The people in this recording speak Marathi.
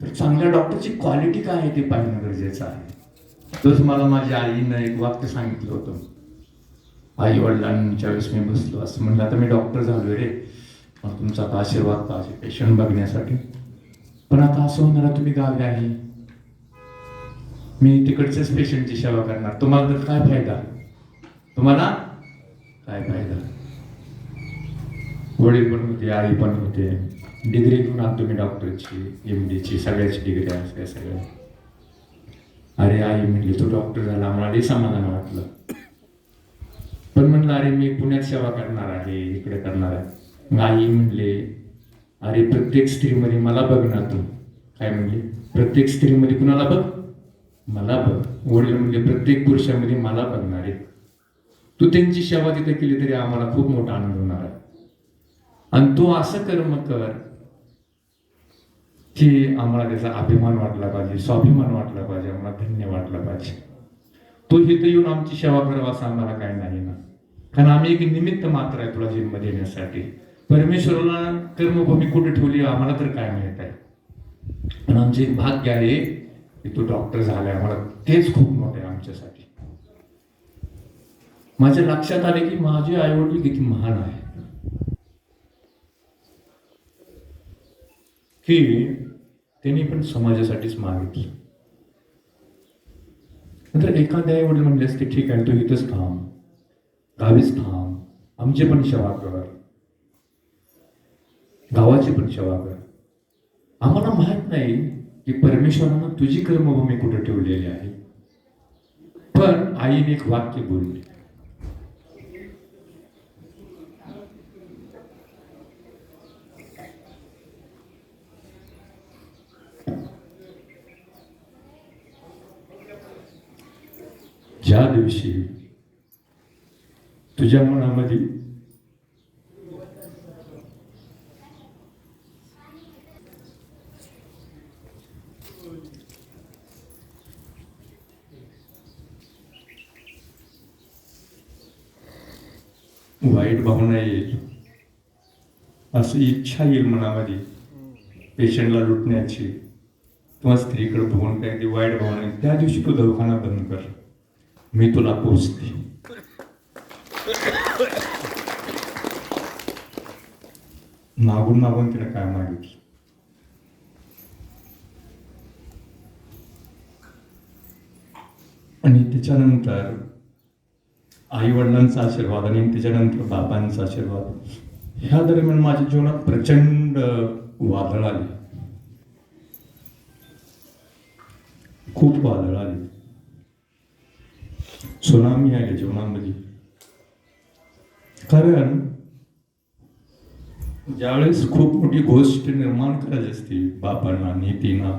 तर चांगल्या डॉक्टरची क्वालिटी काय आहे ते पाहणं गरजेचं आहे. तोच मला माझ्या आईनं एक वाक्य सांगितलं होतं. आई वडिलांच्या वेळेस मी बसलो असं म्हणलं आता मी डॉक्टर झालोय रे. मग तुमचा आता आशीर्वाद पाहिजे पेशंट बघण्यासाठी. पण आता असं होणार तुम्ही गावी आहे. मी तिकडच्याच पेशंटची सेवा करणार. तुम्हाला तर काय फायदा? तुम्हाला काय फायदा? वडील पण होते आई पण होते. डिग्री घेऊन आलो तुम्ही डॉक्टरची एम डीची सगळ्याची डिग्री असते सगळ्या अरे आई म्हटली तू डॉक्टर झाला आम्हाला लई समाधान वाटलं. पण म्हणलं अरे मी पुण्यात सेवा करणार आहे इकडे करणार आहे. मग आई म्हणले अरे प्रत्येक स्त्रीमध्ये मला बघ ना तू. काय म्हणले? प्रत्येक स्त्रीमध्ये कुणाला बघ? मला बघ. वडील म्हणले प्रत्येक पुरुषामध्ये मला बघणार आहे. तू त्यांची सेवा तिथे केली तरी आम्हाला खूप मोठा आनंद होणार आहे. आणि तू असं कर्म कर की आम्हाला त्याचा अभिमान वाटला पाहिजे स्वाभिमान वाटला पाहिजे आम्हाला धन्य वाटलं पाहिजे. तो इथं येऊन आमची सेवा करावा असं आम्हाला काही नाही ना. कारण आम्ही एक निमित्त मात्र आहे तुला जन्म देण्यासाठी. परमेश्वराला कर्मभूमी कुठे ठेवली आम्हाला तर काय माहीत आहे. पण आमचे एक भाग्य आहे की तो डॉक्टर झालाय. आम्हाला तेच खूप मोठं आहे आमच्यासाठी. माझ्या लक्षात आले की माझे आईवडील किती महान आहे की त्यांनी पण समाजासाठीच मागितलं. नंतर एखाद्या आई वडील म्हणले असते ठीक आहे तू इथंच थांब. गावीच थांब. आमचे पण सेवा कर. गावाची पण सेवा कर. आम्हाला माहीत नाही की परमेश्वरानं तुझी कर्मभूमी कुठे ठेवलेली आहे. पण आईने एक वाक्य बोलले. ज्या दिवशी तुझ्या मनामध्ये वाईट भावना येईल असं इच्छा येईल मनामध्ये पेशंटला लुटण्याची किंवा स्त्रीकडे बघून काय ती वाईट भावना येईल त्या दिवशी तू दवाखाना बंद कर मी तुला पोचते. मागून मागून तिने काय मागितलं? आणि त्याच्यानंतर आई वडिलांचा आशीर्वाद आणि त्याच्यानंतर बाबांचा आशीर्वाद. ह्या दरम्यान माझ्या जीवनात प्रचंड वादळ आली. खूप वादळ आली. सुनामी आहे जीवनामध्ये कारण ज्यावेळेस खूप मोठी गोष्ट निर्माण करायची असते बापांना नेतींना